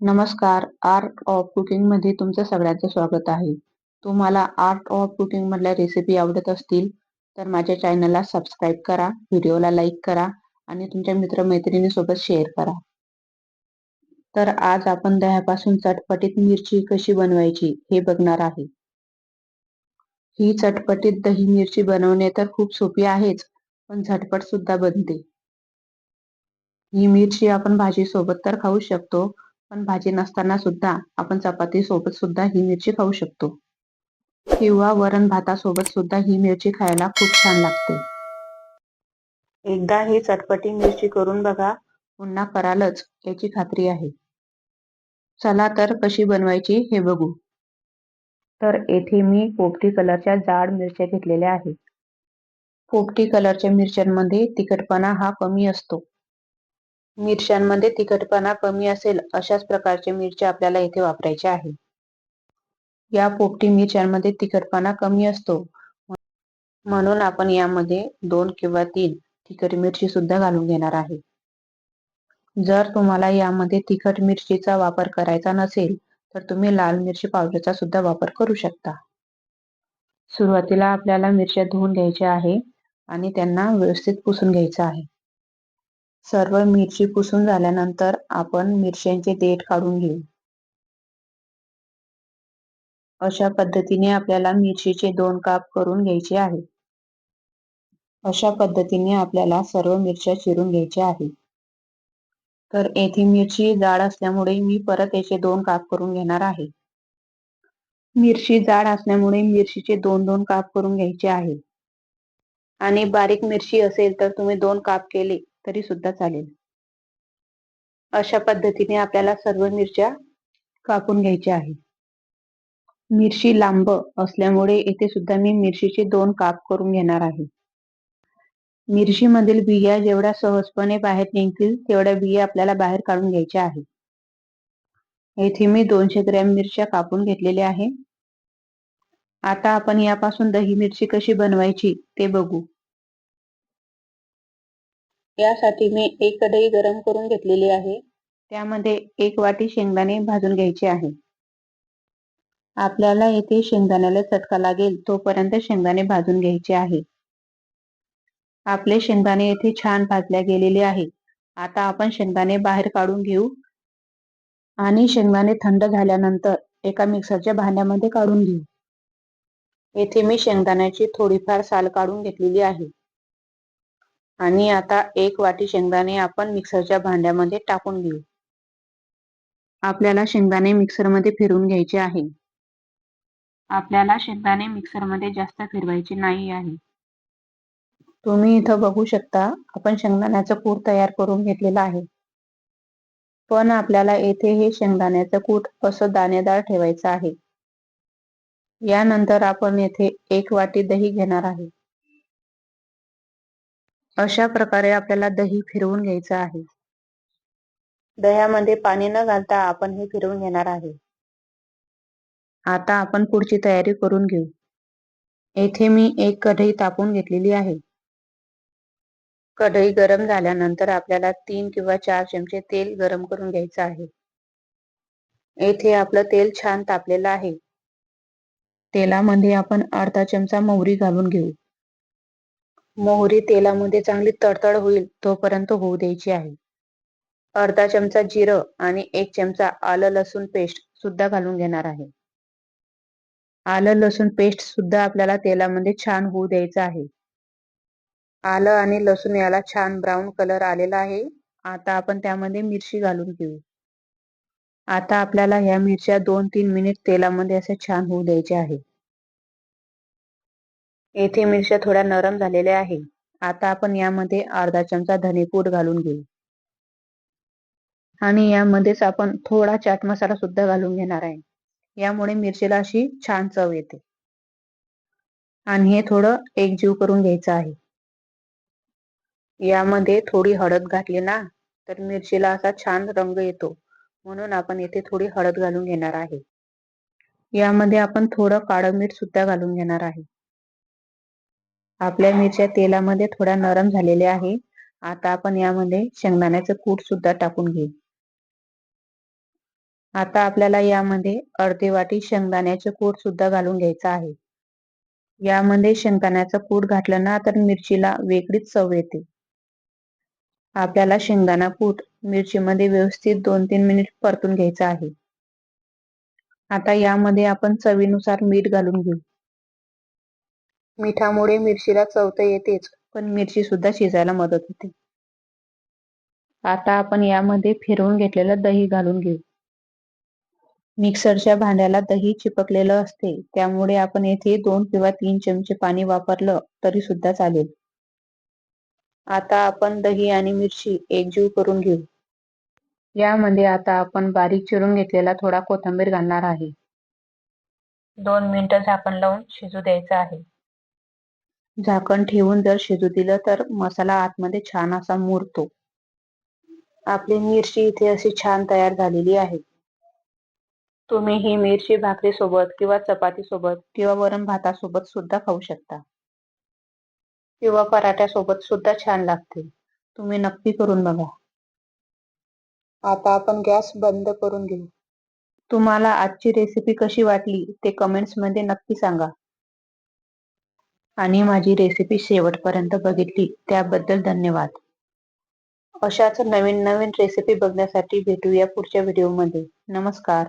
नमस्कार. Art of कुकिंगमध्ये तुमचं सगळ्यांचं स्वागत आहे. तुम्हाला आर्ट ऑफ कुकिंग मधल्या रेसिपी आवडत असतील तर माझ्या चॅनलला सबस्क्राईब करा व्हिडिओला लाईक करा आणि तुमच्या मित्रमैत्रिणीसोबत शेअर करा. तर आज आपण दह्यापासून चटपटीत मिरची कशी बनवायची हे बघणार आहे. ही चटपटीत दही मिरची बनवणे तर खूप सोपी आहेच पण झटपट सुद्धा बनते. ही मिरची आपण भाजी सोबत तर खाऊ शकतो पण भाजी नसताना सुद्धा आपण चपाती सोबत सुद्धा ही मिरची खाऊ शकतो. किंवा वरण भातासोबत सुद्धा ही मिरची खायला खूप छान लागते. एकदा ही चटपटी मिरची करून बघा पुन्हा करालच याची खात्री आहे. चला तर कशी बनवायची हे बघू. तर येथे मी पोपटी कलरच्या जाड मिरच्या घेतलेल्या आहेत. पोपटी कलरच्या मिरच्यांमध्ये तिखटपणा हा कमी असतो. मिरच्यांमध्ये तिखटपणा कमी असेल अशाच प्रकारचे मिरच्या आपल्याला इथे वापरायच्या आहे. या पोपटी मिरच्यांमध्ये तिखटपणा कमी असतो. म्हणून आपण यामध्ये दोन किंवा तीन तिखट मिरची सुद्धा घालून घेणार आहे. जर तुम्हाला यामध्ये तिखट मिरचीचा वापर करायचा नसेल तर तुम्ही लाल मिरची पावडरचा सुद्धा वापर करू शकता. सुरुवातीला आपल्याला मिरच्या धुवून घ्यायच्या आहे आणि त्यांना व्यवस्थित पुसून घ्यायचं आहे. सर्व मिरची पुसून झाल्यानंतर आपण मिरच्यांचे देठ काढून घेऊ. अशा पद्धतीने आपल्याला मिरचीचे दोन काप करून घ्यायचे आहे अशा पद्धतीने आपल्याला सर्व मिरच्या चिरून घ्यायच्या आहे तर येथे मिरची जाड असल्यामुळे मी परत याचे दोन काप करून घेणार आहे. मिरची जाड असल्यामुळे मिरचीचे दोन दोन काप करून घ्यायचे आहे आणि बारीक मिरची असेल तर तुम्ही दोन काप केले. तरी सुद्धा चालेल. अशा पद्धतीने आपल्याला सर्व मिरच्या कापून घ्यायच्या आहे मिरची लांब असल्यामुळे येथे सुद्धा मी मिरचीचे दोन काप करून घेणार आहे. मिरची मधील बिया जेवढ्या सहजपणे बाहेर निघतील तेवढ्या बिया आपल्याला बाहेर काढून घ्यायच्या आहे येथे मी दोनशे ग्रॅम मिरच्या कापून घेतलेल्या आहे. आता आपण यापासून दही मिरची कशी बनवायची ते बघू. यासाठी मी एक कढई गरम करून घेतलेली आहे. त्यामध्ये एक वाटी शेंगदाणे भाजून घ्यायचे आहे. आपल्याला येथे शेंगदाण्याला चटका लागेल तोपर्यंत शेंगदाणे भाजून घ्यायचे आहे. आपले शेंगदाणे येथे छान भाजल्या गेलेले आहे. आता आपण शेंगदाणे बाहेर काढून घेऊ. आणि शेंगदाणे थंड झाल्यानंतर एका मिक्सरच्या भांड्यामध्ये काढून घेऊ. येथे मी शेंगदाण्याची थोडीफार साल काढून घेतलेली आहे. आणि आता एक वाटी शेंगदाणे आपण मिक्सरच्या भांड्यामध्ये टाकून घेऊ. आपल्याला शेंगदाणे मिक्सरमध्ये फिरून घ्यायचे आहे. आपल्याला शेंगदाणे मिक्सरमध्ये जास्त फिरवायचे नाही आहे. तुम्ही इथं बघू शकता आपण शेंगदाण्याचं कूट तयार करून घेतलेलं आहे. पण आपल्याला येथे हे शेंगदाण्याचं कूट असं दाणेदार ठेवायचं आहे. यानंतर आपण येथे एक वाटी दही घेणार आहे. अशा प्रकारे आपल्याला दही फिरवून घ्यायचं आहे. दह्यामध्ये पाणी न घालता आपण हे फिरवून घेणार आहे. आता आपण पुढची तयारी करून घेऊ. येथे मी एक कढई तापून घेतलेली आहे. कढई गरम झाल्यानंतर आपल्याला तीन किंवा चार चमचे तेल गरम करून घ्यायचं आहे. येथे आपलं तेल छान तापलेलं आहे. तेलामध्ये आपण अर्धा चमचा मोहरी घालून घेऊ. मोहरी तेलामध्ये चांगली तडतड होईल तोपर्यंत होऊ द्यायची आहे. अर्धा चमचा जिरं आणि एक चमचा आलं लसूण पेस्ट सुद्धा घालून घेणार आहे. आलं लसूण पेस्ट सुद्धा आपल्याला तेलामध्ये छान होऊ द्यायचं आहे. आलं आणि लसूण याला छान ब्राऊन कलर आलेला आहे. आता आपण त्यामध्ये मिरची घालून घेऊ. आता आपल्याला ह्या मिरच्या दोन तीन मिनिट तेलामध्ये असे छान होऊ द्यायचे आहे. येथे मिरच्या थोड्या नरम झालेल्या आहे आता आपण यामध्ये अर्धा चमचा धनेपूड घालून घेऊ. आणि यामध्येच आपण थोडा चाट मसाला सुद्धा घालून घेणार आहे. यामुळे मिरचीला अशी छान चव येते. आणि हे थोडं एकजीव करून घ्यायचं आहे. यामध्ये थोडी हळद घातली ना तर मिरचीला असा छान रंग येतो. म्हणून आपण येथे थोडी हळद घालून घेणार आहे. यामध्ये आपण थोडं काळं मीठ सुद्धा घालून घेणार आहे. आपल्या मिरच्या तेलामध्ये थोड्या नरम झालेल्या आहे. आता आपण यामध्ये शेंगदाण्याचं कूट सुद्धा टाकून घेऊ. आता आपल्याला यामध्ये अर्धी वाटी शेंगदाण्याचे कूट सुद्धा घालून घ्यायचा आहे. यामध्ये शेंगदाण्याचं कूट घातलं ना तर मिरचीला वेगळीच चव येते. आपल्याला शेंगदाणा कूट मिरचीमध्ये व्यवस्थित दोन तीन मिनिट परतून घ्यायचं आहे. आता यामध्ये आपण चवीनुसार मीठ घालून घेऊ. मिठामुळे मिरचीला चव तर येतेच पण मिरची सुद्धा शिजायला मदत होते. आता आपण यामध्ये फिरवून घेतलेलं दही घालून घेऊ. मिक्सरच्या भांड्याला दही चिपकलेलं असते त्यामुळे आपण येथे दोन किंवा तीन चमचे पाणी वापरलं तरी सुद्धा चालेल. आता आपण दही आणि मिरची एकजीव करून घेऊ. यामध्ये आता आपण बारीक चिरून घेतलेला थोडा कोथिंबीर घालणार आहे. दोन मिनिटं झाकण लावून शिजू द्यायचं आहे. झाकण ठेवून जर शिजू दिलं तर मसाला आतमध्ये छान असा मुरतो. आपली मिरची इथे अशी छान तयार झालेली आहे. तुम्ही ही मिरची भाकरी सोबत किंवा चपाती सोबत किंवा वरण भातासोबत सुद्धा खाऊ शकता. किंवा पराठ्यासोबत सुद्धा छान लागते तुम्ही नक्की करून बघा. आता आपण गॅस बंद करून घेऊ. तुम्हाला आजची रेसिपी कशी वाटली ते कमेंट्समध्ये नक्की सांगा. आणि माझी रेसिपी शेवटपर्यंत बघितली त्याबद्दल धन्यवाद. अशाच नवीन नवीन रेसिपी बघण्यासाठी भेटूया पुढच्या व्हिडिओमध्ये नमस्कार.